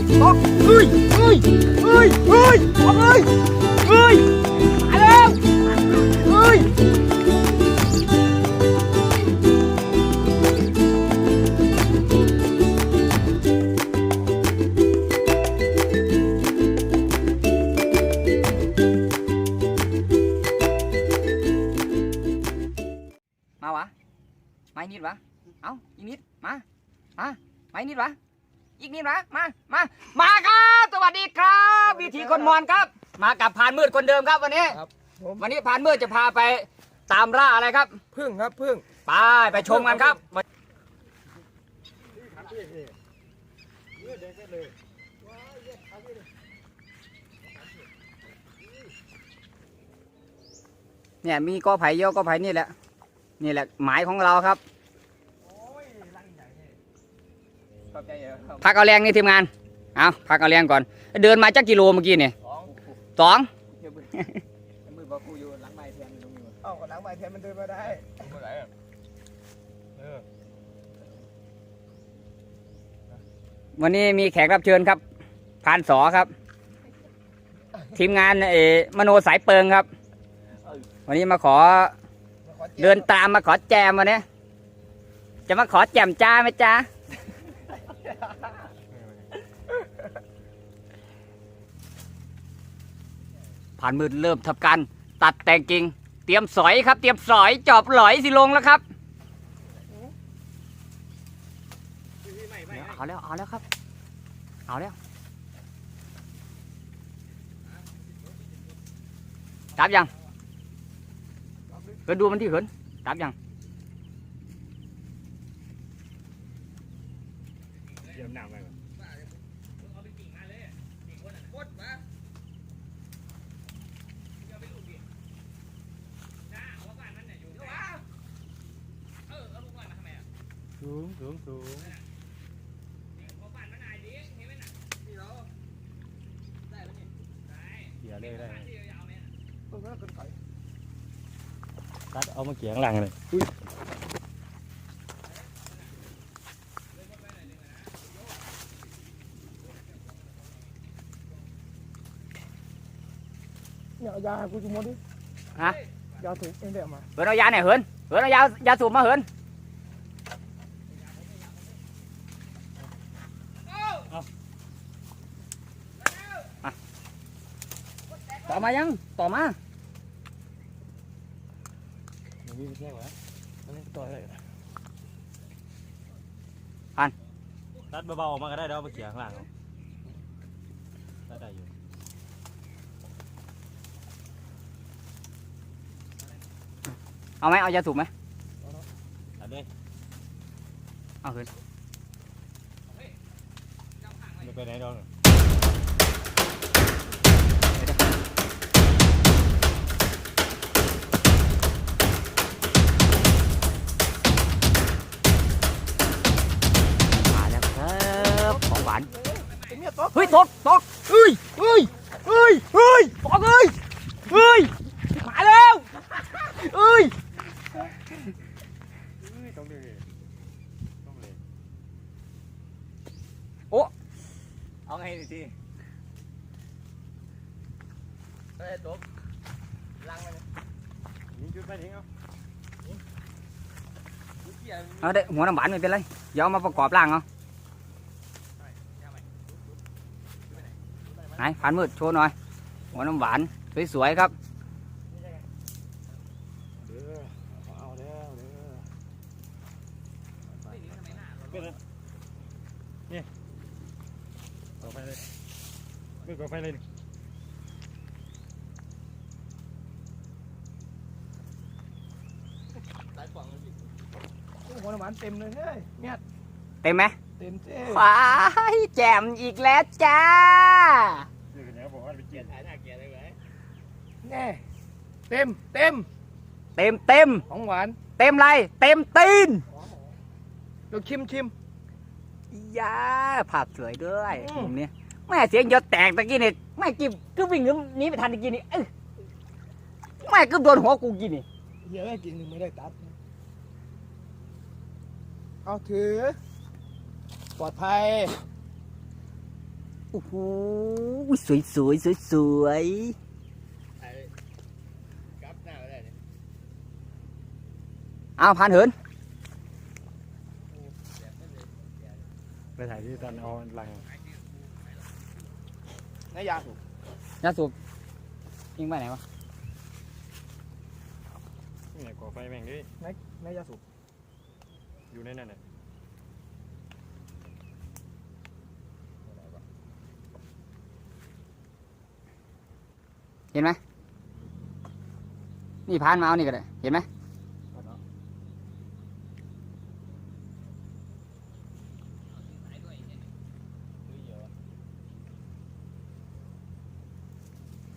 กตกเฮ้ยเฮ้ยเฮ้ยเฮ้ยตกเลยเฮ้ยมาแล้วเฮ้ยมาวะมาอีกนิดวะเอ้าอีกนิดมามามาอีกนิดวะอีกนิดวะมามามาครับสวัสดีครับวิธีคนมอนครับ มากับพานมืดคนเดิมครับวันนี้ครับผมวันนี้พานมืดจะพาไปตามล่าอะไรครับพึ่งครับพึ่งไปไปชมกันครับเนี่ยมีกอไผ่เยอะกอไผ่นี่แหละนี่แหละหมายของเราครับ พักเอาแรงนี่ทีมงาน เอาพักเอาแรงก่อน เดินมาจักกิโลเมื่อกี้เนี่ยสองมือบอกกูอยู่หลังไม้แทนตรงนี้เอ้าหลังไม้แทนมันเดินมาได้เมื่อไหร่อะเออวันนี้มีแขกรับเชิญครับพานสอครับ ทีมงานเออมโนสายเปิงครับ วันนี้มาขอ เดินตามมาขอแจมวันนี้จะมาขอแจมจ้าไหมจ้า ผ่านมืดเริ่มทำการตัดแต่งกิ่งเตรียมสอยครับ เตรียมสอยจอบหลอยสิลงแล้วครับเอาแล้วเอาแล้วครับ เอาแล้วจับยังเหินดูมันที่เหินจับยัง เยี่ยมหนักไป สูงสูงสูงเกี่ยเลยได้เพิ่งแล้วกันไปตัดเอามาเกี่ยงหลังเลยเนี่ยเอายาให้กูจุมดดิฮะยาถูกเองเดี๋ยวมาเหินเอายาไหนอยเหินเหินเอายายาสูบมาเหิน ต่อมายังต่อมามันมีแค่วะมันต่อยอะไรตัดเบาๆออกมาก็ได้เดี๋ยวเอามาเกี่ยงหลังเอาได้ได้อยู่เอาไหมเอายาสูบไหมตัดเลยเอาเหินไม่ไปไหนดอก เนี่ยตบเฮ้ยตกตกเฮ้ยเฮ้ยเฮ้ยเฮ้ยตกเลยเฮ้ยมาแล้วเฮ้ยต้องเลยต้องเลยเอาไงดีเอ้ยตบลังมันยิงจุดไปทิ้งเอาเอาได้หัวน้ำหวานไม่เป็นไรเดี๋ยผ่านมืดโชว์หน่อย หัวน้ำหวาน สวยๆครับเด้ออาแล้วเด้อเป็นไงนี่ต่อไปเลยมือก่อไฟเลยหัวน้ำมันเต็มเลยเฮ้ยเนี่ยเต็มไหมเต็มเจ้ว้ายแจ่มอีกแล้วจ้า กว่าไปเกียร์ถ่ายหน้าเกียร์ได้ไหมแน่เต็มเต็มเต็มเต็มของหวานเต็มไรเต็มตีนเดี๋ยวชิมชิมยาผักสวยด้วยอืมมุมนี้แม่เสียงยศแตกตะกี้นี่แม่กิบก็วิ่งหนีไม่ทันตะกี้นี่เอ้ยแม่ก็โดนหัวกูกินนี่เดี๋ยวให้กินหนึ่งไม่ได้ตัดเอาถือ ปลอดภัย โอ้โหสวยสวยสวยสวยไอ้กลับหน้าไม่ได้เนี่ยเอาผ่านเหินไปถ่ายที่ตอนเอาลังนายยาสูบยาสูบยิงไปไหนวะนี่ก่อไฟแม่งดินายยาสูบอยู่ในนั่นน่ะ เห็นไหมนี่ผ่านมาเอานี่ก็ได้เห็นไหม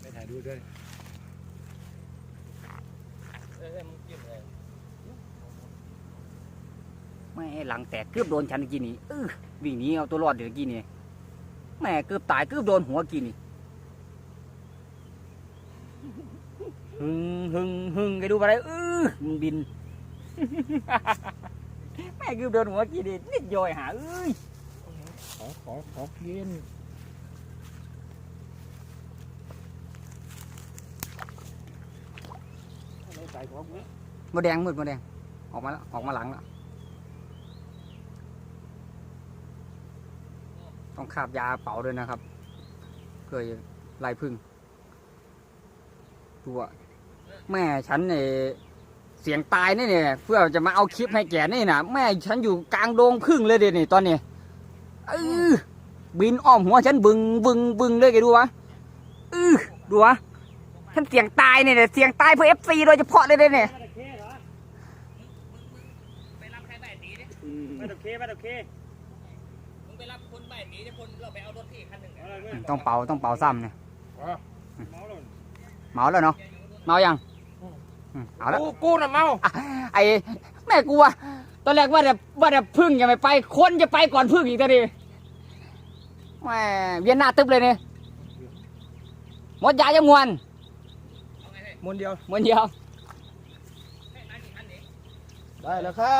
ไปถ่ายดูด้วยเอ้ยมึงกินอะไรแม่หลังแตกเกือบโดนฉันเมื่อกี้นี่เออวิ่งหนีเอาตัวรอดเดี๋ยวเมื่อกี้นี่แม่เกือบตายเกือบโดนหัวกิน นี่หึงหึงหึงแกดูไปเลยเออมันบิน แม่กือบโดนหัวกินนี่นิดย่อยหาเอ้ยขอขอขอกินใส่ของกูมดแดงมืดมดแดง ออกมาแล้วออกมาหลังแล้วต้องคาบยาเป๋าด้วยนะครับเคยไล่พึ่งตัว แม่ฉันเนี่ยเสียงตายนี่เนี่ย เพื่อจะมาเอาคลิปให้แกนี่นะแม่ฉันอยู่กลางโดงพึ่งเลยเดี๋ยวนี้ตอนนี้เออบินอ้อมหัวฉันบึงบึงบึงเลยแกดูวะเออดูวะฉันเสียงตายเนี่ยเสียงตายเพื่อเอฟซีโดยเฉพาะเลยเนี่ยไปรับใครใบตีดิไม่ตะเคไม่ตะเคมึงไปรับคนใบตีดิคนเราไปเอารถที่คันหนึ่งเนี่ยต้องเป่าต้องเป่าซ้ำเนี่ยเมาแล้วเมาแล้วเนาะเมายังอืม เอาแล้วกูกูน่ะเมา ไอ้แม่กลัวตอนแรกว่าแต่ว่าแต่พึ่งยังไม่ไป คนจะไปก่อนพึ่งอีกตอนนี้แม่เวียนหน้าตึบเลยเนี่ยหมดยายังมวนมนเดียวมวนเดียว ได้แล้วครั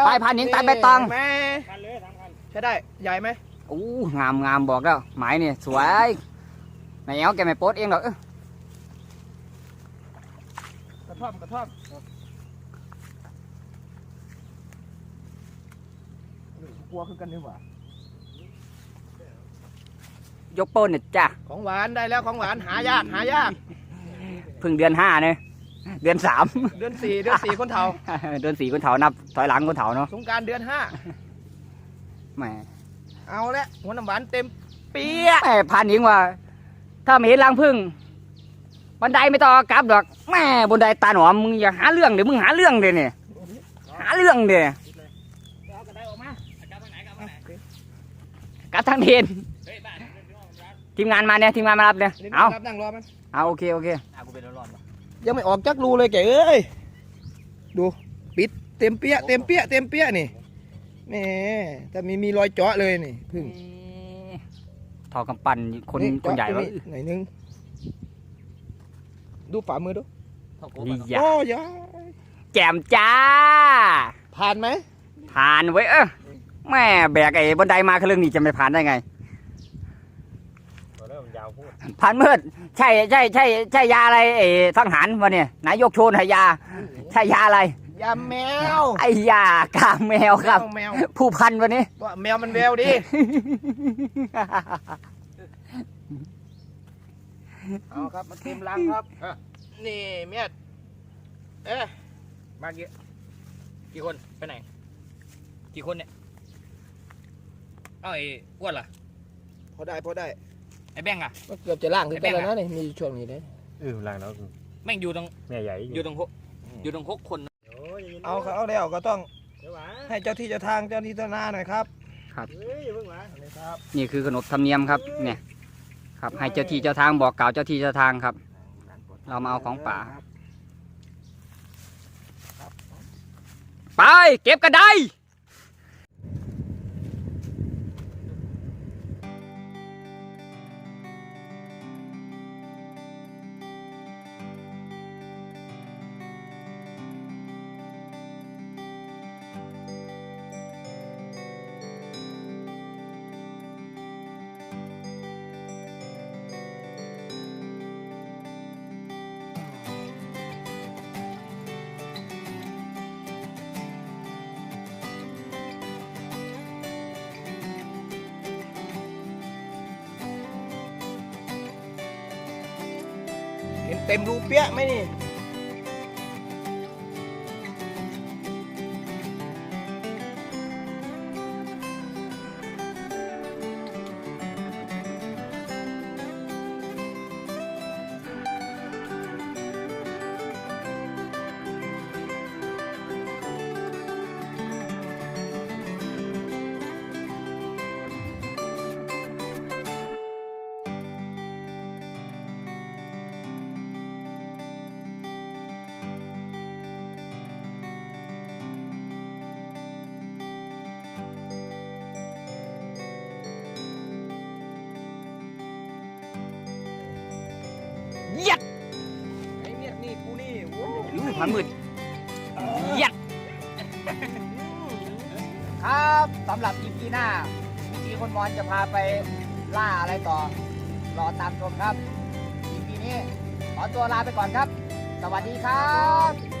บไปผ่านหินตายใบตองแม่คันเลยสามคันใช้ได้ ใหญ่ไหมอู้งามงามบอกแล้ว หมายเนี่ยสวยไหนเอวแกไม่โพสต์เองหรอกเอ้อกระ ท่อมกระท่อมกลัวคือกันดีกว่ายกโป้นเนี่ยจ้ะของหวานได้แล้วของหวานหายากหายากเพึ่งเดือนห้าเนี่ยเดือนสามเดือนสี่เดือนสี่คนเฒ่าเดือนสี่คนเถานับถอยหลังคนเถาเนาะสงกรารเดือนห้าแหมเอาละหัวน้ำหวานเต็มเปียะแม่พันยิงว่า ถ้าไม่เห็นรังพึ่ง บันไดไม่ต้องเอากลับดอกแม่บนไดตาหนอมมึงอย่าหาเรื่องเดี๋ยวมึงหาเรื่องเดี๋ยวนี่หาเรื่องเดี๋ยวเอากระไดออกมาจับไปไหนกลับไปไหนกลับทางเทนเฮ้ยบ้านทีมงานมาเนี่ยทีมงานมารับเนี่ยเอารับนั่งรอมันเอาโอเคโอเคอะกูเป็นร้อนๆยังไม่ออกจักรูเลยแกเอ้ยดูปิดเต็มเปี้ยเต็มเปี้ยเต็มเปี้ยนี่แหมแต่มีมีรอยเจาะเลยนี่พึ่งทอกำปั้นคนนี่คนใหญ่เจาะวะตรงนี้หน่อยนึง ดูฝ่ามือดูนี่ยาโอ้ยาแจมจ้า ผ่านไหมผ่านไว้ยเออแม่แบกไอ้บันไดมาเครื่องนี้จะไม่ผ่านได้ไงตัวเริ่มยาวพูดผ่านเมื่อใช่ใช่ใช่ใช่ยาอะไรไอ้สังหารวะเนี่ยนายกโชนให้ยา ใช่ยาอะไรยาแมวไอ้ยากาแมวครับแมวผู้พันวันนี้ว่าแมวมันแววดิ เอาครับมาเต็มรังครับ นี่เมียดเอ๊ะมากี่กี่คนไปไหน กี่คนเนี่ยเอ้าไอ้อ้วนล่ะพอได้พอได้ไอ้แบงค์อะก็เกือบจะล่างถึงกันแล้วนะนี่มีช่วงนี้เลยเออลังแล้วแม่งอยู่ตรงแม่ใหญ่อยู่ตรงหกอยู่ตรงหกคนนะเอาเขาเอาแล้วก็ต้องเดี๋ยวหวาให้เจ้าที่เจ้าทางเจ้าที่เจ้านาหน่อยครับเฮ้ยเพิ่งหวาเลยครับนี่คือขนบธรรมเนียมครับเนี่ย ครับ ให้เจ้าที่เจ้าทางบอกกล่าวเจ้าที่เจ้าทางครับ เรามาเอาของป่า ไป เก็บกระได ต็มรูเปี้ยไหมนี่ อู้พันมืดยัดครับสำหรับอีพีหน้าวิธีคนมอนจะพาไปล่าอะไรต่อ รอตามชมครับอีพีนี้ขอตัวลาไปก่อนครับ สวัสดีครับ